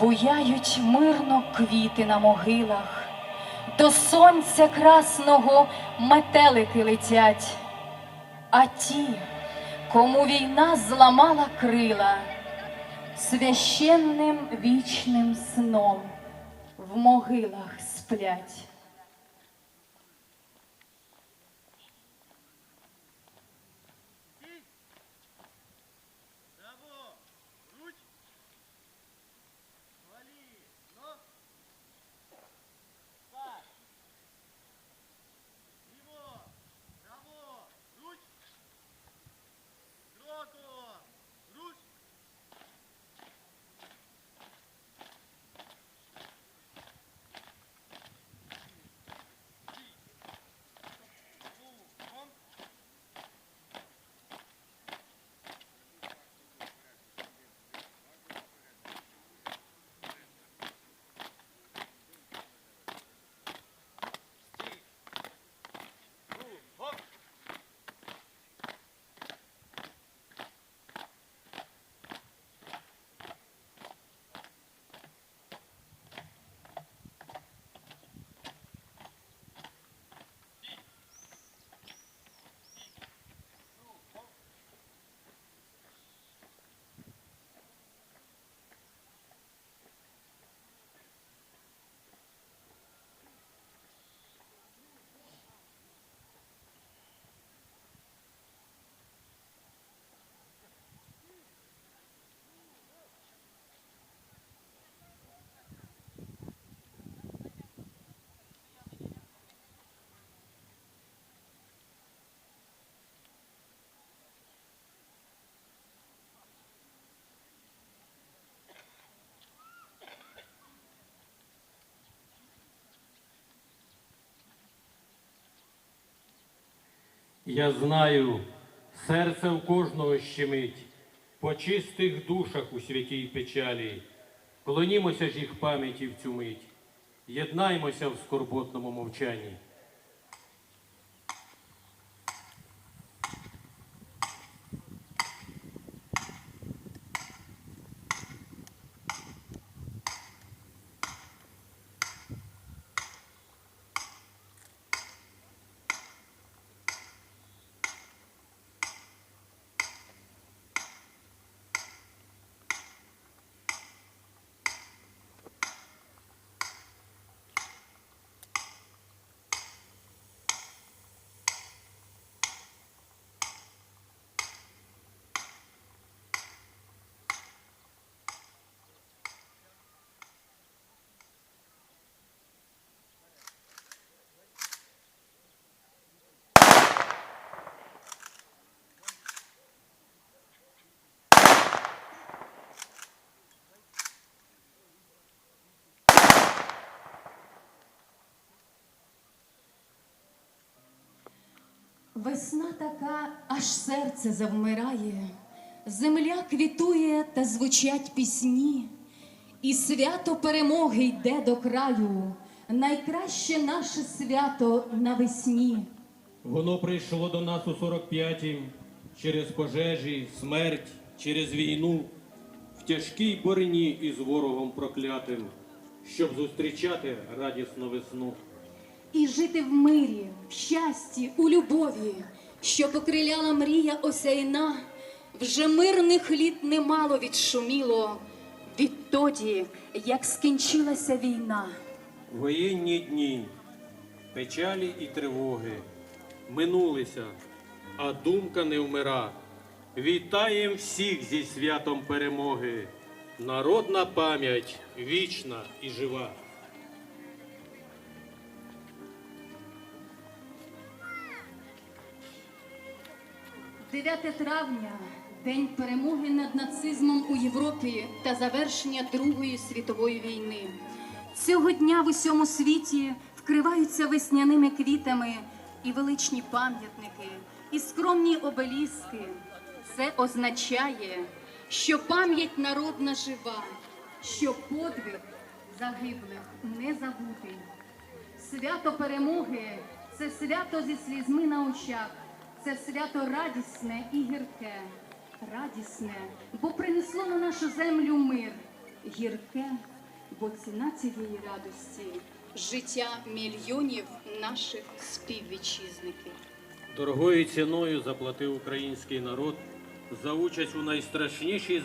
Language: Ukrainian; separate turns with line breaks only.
буяють мирно квіти на могилах, до сонця красного метелики летять, а ті, кому війна зламала крила, священним вічним сном в могилах сплять.
Я знаю, серце в кожного щемить, по чистих душах у святій печалі. Клонімося ж їх пам'яті в цю мить, єднаймося в скорботному мовчанні.
Весна така, аж серце завмирає, земля квітує та звучать пісні, і свято перемоги йде до краю, найкраще наше свято навесні.
Воно прийшло до нас у 45-м через пожежі, смерть, через війну, в тяжкій борині із ворогом проклятим, щоб зустрічати радісну весну.
І жити в мирі, в щасті, у любові, що покриляла мрія осяйна, вже мирних літ немало відшуміло відтоді, як скінчилася війна.
Воєнні дні, печалі і тривоги минулися, а думка не вмира. Вітаєм всіх зі святом перемоги. Народна пам'ять вічна і жива.
9 травня день перемоги над нацизмом у Європі та завершення Другої світової війни. Цього дня в усьому світі вкриваються весняними квітами і величні пам'ятники, і скромні обеліски. Це означає, що пам'ять народна жива, що подвиг загиблих не забутий. Свято перемоги це свято зі слізьми на очах, це свято радісне і гірке, радісне, бо принесло на нашу землю мир, гірке, бо ціна цієї радості життя мільйонів наших співвітчизників.
Дорогою ціною заплатив український народ за участь у найстрашнішій